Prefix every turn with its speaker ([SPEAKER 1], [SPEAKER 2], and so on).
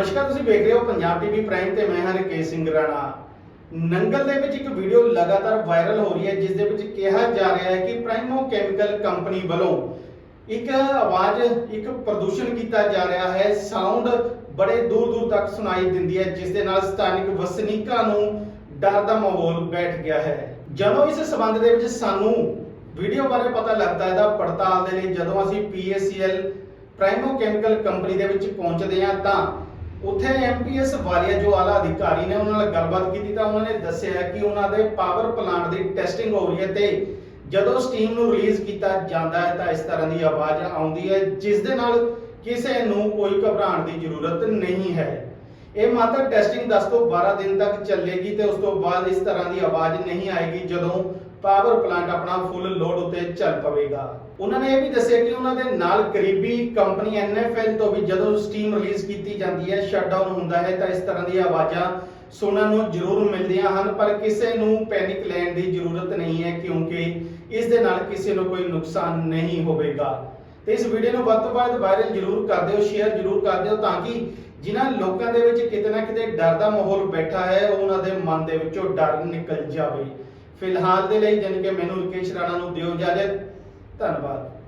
[SPEAKER 1] ਨਮਸਕਾਰ, ਤੁਸੀਂ ਵੇਖ ਰਹੇ ਹੋ ਪੰਜਾਬ ਟੀਵੀ ਪ੍ਰਾਈਮ ਤੇ ਮੈਂ ਹਾਂ ਰਕੇਸ਼ ਸਿੰਘ ਰਾਣਾ। ਨੰਗਲ ਦੇ ਵਿੱਚ ਇੱਕ ਵੀਡੀਓ ਲਗਾਤਾਰ ਵਾਇਰਲ ਹੋ ਰਹੀ ਹੈ, ਜਿਸ ਦੇ ਵਿੱਚ ਕਿਹਾ ਜਾ ਰਿਹਾ ਹੈ ਕਿ ਪ੍ਰਾਈਮੋ ਕੈਮੀਕਲ ਕੰਪਨੀ ਵੱਲੋਂ ਇੱਕ ਆਵਾਜ਼, ਇੱਕ ਪ੍ਰਦੂਸ਼ਣ ਕੀਤਾ ਜਾ ਰਿਹਾ ਹੈ। ਸਾਊਂਡ ਬੜੇ ਦੂਰ ਦੂਰ ਤੱਕ ਸੁਣਾਈ ਦਿੰਦੀ ਹੈ, ਜਿਸ ਦੇ ਨਾਲ ਸਥਾਨਿਕ ਵਸਨੀਕਾਂ ਨੂੰ ਡਰ ਦਾ ਮਾਹੌਲ ਬੈਠ ਗਿਆ ਹੈ। ਜਦੋਂ ਇਸ ਸਬੰਧ ਦੇ ਵਿੱਚ ਸਾਨੂੰ ਵੀਡੀਓ ਬਾਰੇ ਪਤਾ ਲੱਗਦਾ ਹੈ ਤਾਂ ਪੜਤਾਲ ਦੇ ਲਈ ਜਦੋਂ ਅਸੀਂ PACL ਪ੍ਰਾਈਮੋ ਕੈਮੀਕਲ ਕੰਪਨੀ ਦੇ ਵਿੱਚ ਪਹੁੰਚਦੇ ਹਾਂ, ਤਾਂ ਉੱਥੇ ਐਮਪੀਐਸ ਵਾਲੀਆ ਜੋ ਆਲਾ ਅਧਿਕਾਰੀ ਨੇ ਉਹਨਾਂ ਨਾਲ ਗੱਲਬਾਤ ਕੀਤੀ ਤਾਂ ਉਹਨਾਂ ਨੇ ਦੱਸਿਆ ਕਿ ਉਹਨਾਂ ਦੇ ਪਾਵਰ ਪਲਾਂਟ ਦੀ ਟੈਸਟਿੰਗ ਹੋ ਰਹੀ ਹੈ ਤੇ ਜਦੋਂ ਸਟੀਮ ਨੂੰ ਰਿਲੀਜ਼ ਕੀਤਾ ਜਾਂਦਾ ਹੈ ਤਾਂ ਇਸ ਤਰ੍ਹਾਂ ਦੀ ਆਵਾਜ਼ ਆਉਂਦੀ ਹੈ, ਜਿਸ ਦੇ ਨਾਲ ਕਿਸੇ ਨੂੰ ਕੋਈ ਘਬਰਾਉਣ ਦੀ ਜ਼ਰੂਰਤ ਨਹੀਂ ਹੈ। ਇਹ ਮਾਤਰ ਟੈਸਟਿੰਗ 10 ਤੋਂ 12 ਦਿਨ ਤੱਕ ਚੱਲੇਗੀ ਤੇ ਉਸ ਤੋਂ ਬਾਅਦ ਇਸ ਤਰ੍ਹਾਂ ਦੀ ਆਵਾਜ਼ ਨਹੀਂ ਆਏਗੀ ਜਦੋਂ ਪਾਵਰ ਪਲਾਂਟ ਆਪਣਾ ਫੁੱਲ ਲੋਡ ਉੱਤੇ ਚੱਲ ਪਵੇਗਾ। ਉਹਨਾਂ ਨੇ ਇਹ ਵੀ ਦੱਸਿਆ ਕਿ ਉਹਨਾਂ ਦੇ ਨਾਲ ਕਰੀਬੀ ਕੰਪਨੀ NFL ਤੋਂ ਵੀ ਜਦੋਂ ਸਟੀਮ ਰਿਲੀਜ਼ ਕੀਤੀ ਜਾਂਦੀ ਹੈ ਸ਼ਟਡਾਊਨ ਹੁੰਦਾ ਹੈ, ਤਾਂ ਇਸ ਤਰ੍ਹਾਂ ਦੀਆਂ ਆਵਾਜ਼ਾਂ ਸੁਣਨ ਨੂੰ ਜ਼ਰੂਰ ਮਿਲਦੀਆਂ ਹਨ, ਪਰ ਕਿਸੇ ਨੂੰ ਪੈਨਿਕ ਲੈਣ ਦੀ ਜ਼ਰੂਰਤ ਨਹੀਂ ਹੈ, ਕਿਉਂਕਿ ਇਸ ਦੇ ਨਾਲ ਕਿਸੇ ਨੂੰ ਕੋਈ ਨੁਕਸਾਨ ਨਹੀਂ ਹੋਵੇਗਾ। ਤੇ ਇਸ ਵੀਡੀਓ ਨੂੰ ਵੱਧ ਤੋਂ ਵੱਧ ਵਾਇਰਲ ਜ਼ਰੂਰ ਕਰ ਦਿਓ ਸ਼ੇਅਰ ਜ਼ਰੂਰ ਕਰ ਦਿਓ, ਤਾਂ ਕਿ ਜਿਨ੍ਹਾਂ ਲੋਕਾਂ ਦੇ ਵਿੱਚ ਕਿਤੇ ਨਾ ਕਿਤੇ ਡਰ ਦਾ ਮਾਹੌਲ ਬੈਠਾ ਹੈ, ਉਹਨਾਂ ਦੇ ਮਨ ਦੇ ਵਿੱਚੋਂ ਡਰ ਨਿਕਲ ਜਾਵੇ। ਫਿਲਹਾਲ ਦੇ ਲਈ ਜਾਣੀ ਕਿ ਮੈਨੂੰ ਰਕੇਸ਼ ਰਾਣਾ ਨੂੰ ਦਿਓ ਇਜਾਜ਼ਤ। ਧੰਨਵਾਦ।